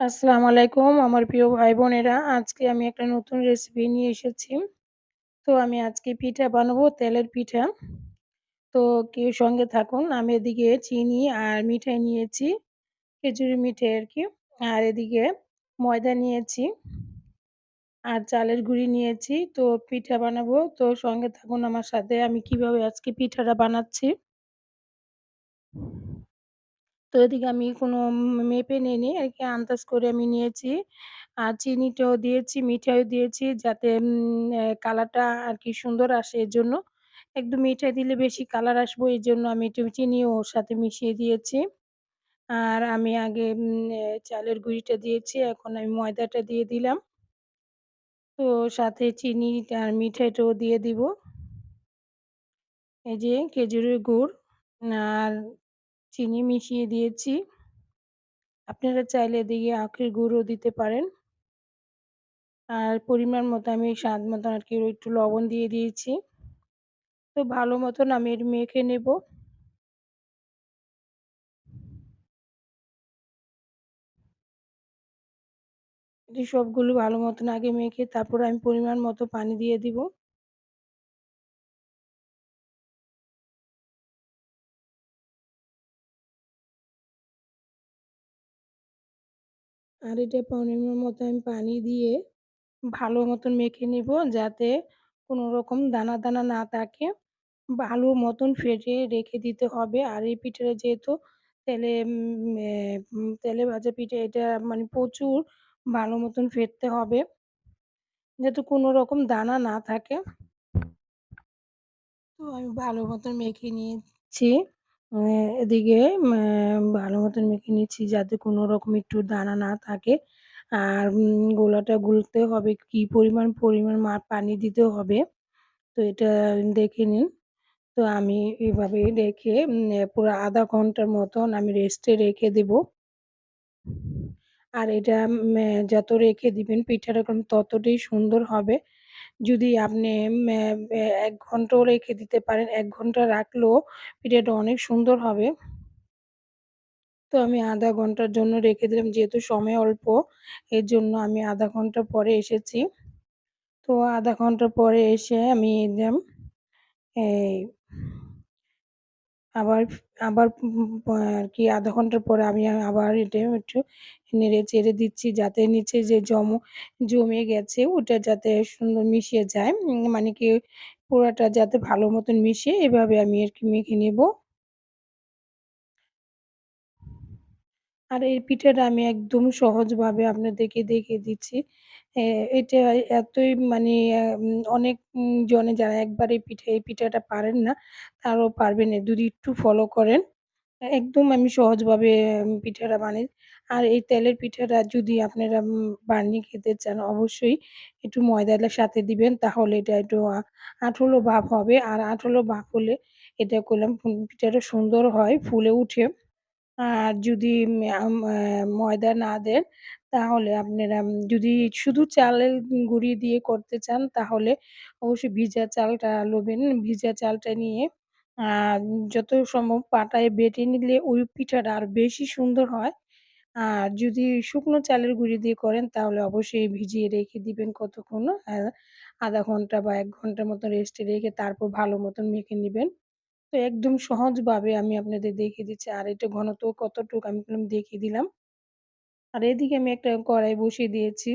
আসসালামু আলাইকুম, আমার প্রিয় ভাই বোনেরা আজকে আমি একটা নতুন রেসিপি নিয়ে এসেছি। তো আমি আজকে পিঠা বানাবো, তেলের পিঠা। তো কেউ সঙ্গে থাকুন, আমি এদিকে চিনি আর মিঠাই নিয়েছি, খেজুরি মিঠাই আর কি। আর এদিকে ময়দা নিয়েছি আর চালের গুঁড়ি নিয়েছি। তো পিঠা বানাবো, তো সঙ্গে থাকুন আমার সাথে, আমি কীভাবে আজকে পিঠাটা বানাচ্ছি। তো এদিকে আমি কোনো মেপে নিইনি আরকি আন্দাজ করে আমি নিয়েছি। আর চিনিটাও দিয়েছি, মিঠাইও দিয়েছি যাতে কালারটা আরকি সুন্দর আসে এজন্য। একটু মিঠাই দিলে বেশি কালার আসব এজন্য আমি একটু চিনিও ওর সাথে মিশিয়ে দিয়েছি। আর আমি আগে চালের গুঁড়িটা দিয়েছি, এখন আমি ময়দাটা দিয়ে দিলাম। তো সাথে চিনি আর মিঠাইটাও দিয়ে দিব। এই যে খেজুরের গুড় আর চিনি মিশিয়ে দিয়েছি। আপনারা চাইলে এদিকে আখের গুঁড়ো দিতে পারেন। আর পরিমাণ মতো আমি স্বাদ মতন আর কি একটু লবণ দিয়ে দিয়েছি। তো ভালো মতন আমি এর মেখে নেব। সবগুলো ভালো মতন আগে মেখে তারপর আমি পরিমাণ মতো পানি দিয়ে দিব। আর এটা পরিমাণ মতো আমি পানি দিয়ে ভালো মতন মেখে নিব যাতে কোনো রকম দানা, দানা না থাকে। ভালো মতন ফেটে রেখে দিতে হবে। আর এই পিঠাটা যেহেতু তেলে তেলে ভাজা পিঠে এটা মানে প্রচুর ভালো মতন ফেটতে হবে। যাতে কোনো রকম দানা না থাকে। তো আমি ভালো মতন মেখে নিয়েছি। এ এদিকে ভালো মতন মেখে নিচ্ছি যাতে কোনো রকম একটু দানা না থাকে। আর গোলাটা গুলতে হবে কি পরিমাণ, পরিমাণ মা পানি দিতে হবে। তো এটা দেখে নিন। তো আমি এভাবে রেখে পুরো ০.৫ ঘণ্টার মতন আমি রেস্টে রেখে দেব। আর এটা যত রেখে দিবেন পিঠাটা ততটাই সুন্দর হবে। যদি আপনি এক ঘন্টাও রেখে দিতে পারেন, এক ঘণ্টা রাখলেও পিঠাটা অনেক সুন্দর হবে। তো আমি আধা ঘণ্টার জন্য রেখে দিলাম যেহেতু সময় অল্প এর জন্য আমি আধা ঘণ্টা পরে এসেছি। তো আধা ঘণ্টা পরে এসে আমি এই আবার আবার আর কি আধা ঘণ্টার পরে আমি আবার এটা একটু নেড়ে চেড়ে দিচ্ছি যাতে নিচে যে জম, জমে গেছে ওটা যাতে সুন্দর মিশিয়ে যায়। মানে কি পুরাটা যাতে ভালো মতন মিশে এভাবে আমি আর কি মেখে নেব। আর এই পিঠাটা আমি একদম সহজভাবে আপনাদেরকে দেখিয়ে দিচ্ছি। এ এটা এতই মানে অনেক জনে যারা একবার পিঠা এই পিঠাটা পারেন না, তারাও পারবেন যদি একটু ফলো করেন। একদম আমি সহজভাবে পিঠাটা বানাই। আর এই তেলের পিঠাটা যদি আপনারা বানিয়ে খেতে চান অবশ্যই একটু ময়দাটার সাথে দিবেন তাহলে এটা একটু আঠালো ভাব হবে। আর আঠালো ভাব হলে এটা করলাম পিঠাটা সুন্দর হয়, ফুলে উঠে। আর যদি ময়দা না দেন তাহলে আপনারা যদি শুধু চালের গুঁড়ি দিয়ে করতে চান, তাহলে অবশ্যই ভিজা চালটা লবেন। ভিজা চালটা নিয়ে যত সম্ভব পাটায় বেটে নিলে ওই পিঠাটা আর বেশি সুন্দর হয়। আর যদি শুকনো চালের গুঁড়ি দিয়ে করেন, তাহলে অবশ্যই ভিজিয়ে রেখে দিবেন কতক্ষণ, আ ০.৫ ঘণ্টা বা এক ঘণ্টার মতো রেস্টে রেখে তারপর ভালো মতন মেখে নেবেন তো একদম সহজভাবে আমি আপনাদের দেখিয়ে দিচ্ছি। আর এটা ঘনত্ব কতটুক আমি দেখিয়ে দিলাম। আর এদিকে আমি একটা কড়াই বসিয়ে দিয়েছি।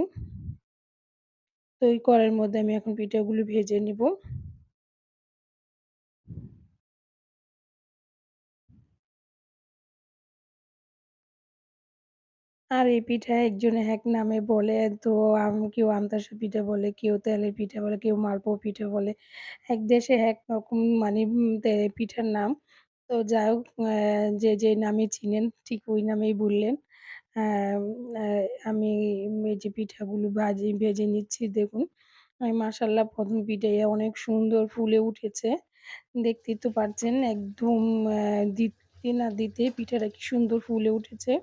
তো এই কড়াইয়ের মধ্যে আমি এখন পিঠাগুলো ভেজে নিব। আর এই পিঠা একজনে এক নামে বলে তো কেউ আমতাসা পিঠা বলে, কেউ তেলের পিঠা বলে, কেউ মালপোয়া পিঠা বলে। এক দেশে এক রকম মানে উম তে পিঠার নাম। তো যাই হোক যে, যে নামে চিনেন ঠিক ওই নামেই বললেন। অ্যাম আমি এই যে পিঠাগুলো ভাজি, ভেজে নিচ্ছি দেখুন। আমি মাশাআল্লাহ ১ম পিঠাই অনেক সুন্দর ফুলে উঠেছে। দেখতেই তো পারছেন একদম দিতে না দিতে পিঠাটা কি সুন্দর ফুলে উঠেছে।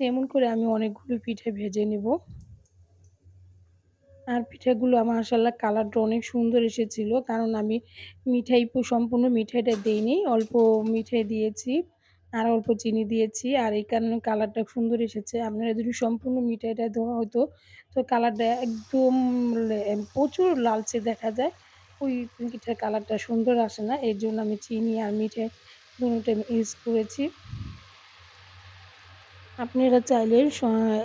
এমন করে আমি অনেকগুলো পিঠে ভেজে নেব। আর পিঠাগুলো আমার কালারটা অনেক সুন্দর এসেছিল। কারণ আমি মিঠাই সম্পূর্ণ মিঠাইটা দিইনি, অল্প মিঠাই দিয়েছি। আর অল্প চিনি দিয়েছি। আর এই কারণে কালারটা সুন্দর এসেছে। আপনারা যদি সম্পূর্ণ মিঠাইটা ধোয়া হতো, তো কালারটা একদম প্রচুর লালচে দেখা যায়। ওই পিঠার কালারটা সুন্দর আসে না। এর জন্য আমি চিনি আর মিঠাই দুটো ইউজ করেছি। আপনারা চাইলে স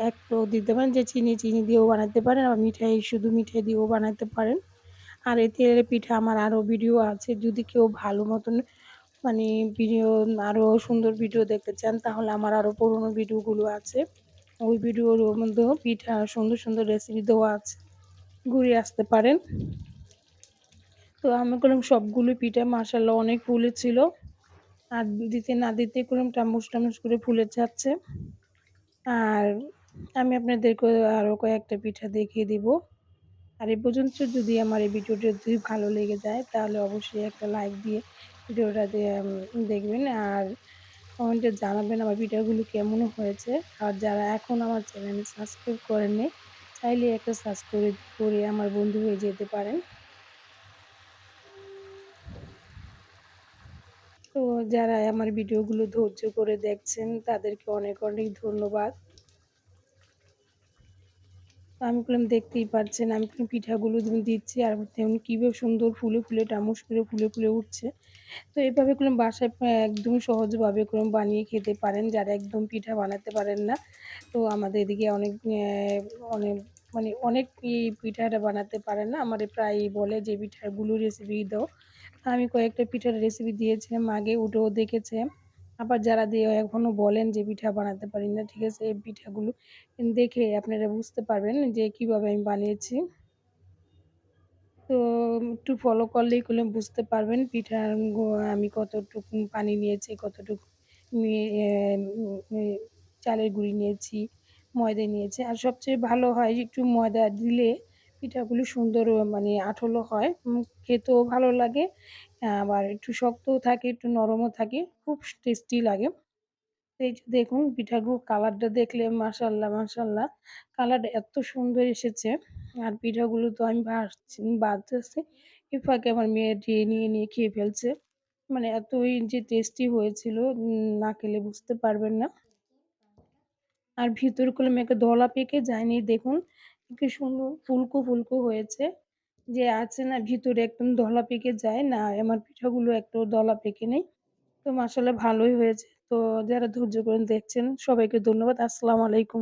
একটাও দিতে পারেন যে চিনি, চিনি দিয়েও বানাতে পারেন আবার মিঠাই শুধু মিঠাই দিয়েও বানাতে পারেন। আর এতে পিঠা আমার আরও ভিডিও আছে। যদি কেউ ভালো মতন মানে ভিডিও আরও সুন্দর ভিডিও দেখতে চান তাহলে আমার আরও পুরনো ভিডিওগুলো আছে। ওই ভিডিওর মধ্যেও পিঠা সুন্দর, সুন্দর রেসিপি দেওয়া আছে। ঘুরে আসতে পারেন। তো আমি করলাম সবগুলো পিঠা মাশাআল্লাহ অনেক ফুলেছিল। আর দিতে না দিতে করলাম টামুস, টামুস করে ফুলে যাচ্ছে। আর আমি আপনাদেরকে আরও কয়েকটা পিঠা দেখিয়ে দিব। আর এ পর্যন্ত যদি আমার এই ভিডিওটা যদি ভালো লেগে যায় তাহলে অবশ্যই একটা লাইক দিয়ে ভিডিওটা দেখবেন। আর কমেন্টে জানাবেন আমার ভিডিওগুলো কেমন হয়েছে। আর যারা এখন আমার চ্যানেলে সাবস্ক্রাইব করেননি, চাইলে একটা সাবস্ক্রাইব করে আমার বন্ধু হয়ে যেতে পারেন। তো যারা আমার ভিডিওগুলো ধৈর্য করে দেখছেন, তাদেরকে অনেক অনেক ধন্যবাদ। আমি বললাম, দেখতেই পাচ্ছেন আমি পিঠাগুলো যেমন দিচ্ছি আর তেমন কীভাবে সুন্দর ফুলে ফুলে, টামুস করে ফুলে ফুলে উঠছে। তো এভাবে করলাম বাসায় একদম সহজভাবে করলাম বানিয়ে খেতে পারেন, যারা একদম পিঠা বানাতে পারেন না। তো আমাদের এদিকে অনেক অনেক মানে অনেক পিঠাটা বানাতে পারে না, আমার প্রায়ই বলে যে, পিঠাগুলো রেসিপি দাও। আমি কয়েকটা পিঠার রেসিপি দিয়েছিলাম, আগে উঠেও দেখেছে। আবার যারা দিয়ে এখনও বলেন যে পিঠা বানাতে পারি না, ঠিক আছে? এই পিঠাগুলো দেখে আপনারা বুঝতে পারবেন যে কীভাবে আমি বানিয়েছি। তো একটু ফলো করলেই করলে বুঝতে পারবেন পিঠার আমি কতটুকু পানি নিয়েছি, কতটুকু চালের গুঁড়ি নিয়েছি, ময়দা নিয়েছি। আর সবচেয়ে ভালো হয় একটু ময়দা দিলে পিঠাগুলো সুন্দর মানে আঠলো হয়। খেতেও ভালো লাগে, আবার একটু শক্তও থাকে, একটু নরমও থাকে, খুব টেস্টি লাগে। এই যে দেখুন পিঠাগুলো, কালারটা দেখলে মাশাল্লাহ মাশাল্লাহ। কালারটা এত সুন্দর এসেছে, আর পিঠাগুলো তো আমি ভাজছি বাজতেছি এই ফাঁকে আমার মেয়ে দিয়ে নিয়ে নিয়ে খেয়ে ফেলছে। মানে এতই যে টেস্টি হয়েছিল না খেলে বুঝতে পারবেন না। আর ভিতর করলাম একটা দলা পেকে যায়নি। দেখুন কি সুন্দর ফুলকো ফুলকো হয়েছে। যে আছে না, ভিতরে একদম দলা পেকে যায় না, আমার পিঠাগুলো একটু দলা পেকে নেই। তো মাসাল্লাহ ভালোই হয়েছে। তো যারা ধৈর্য করে দেখছেন, সবাইকে ধন্যবাদ। আসসালামু আলাইকুম।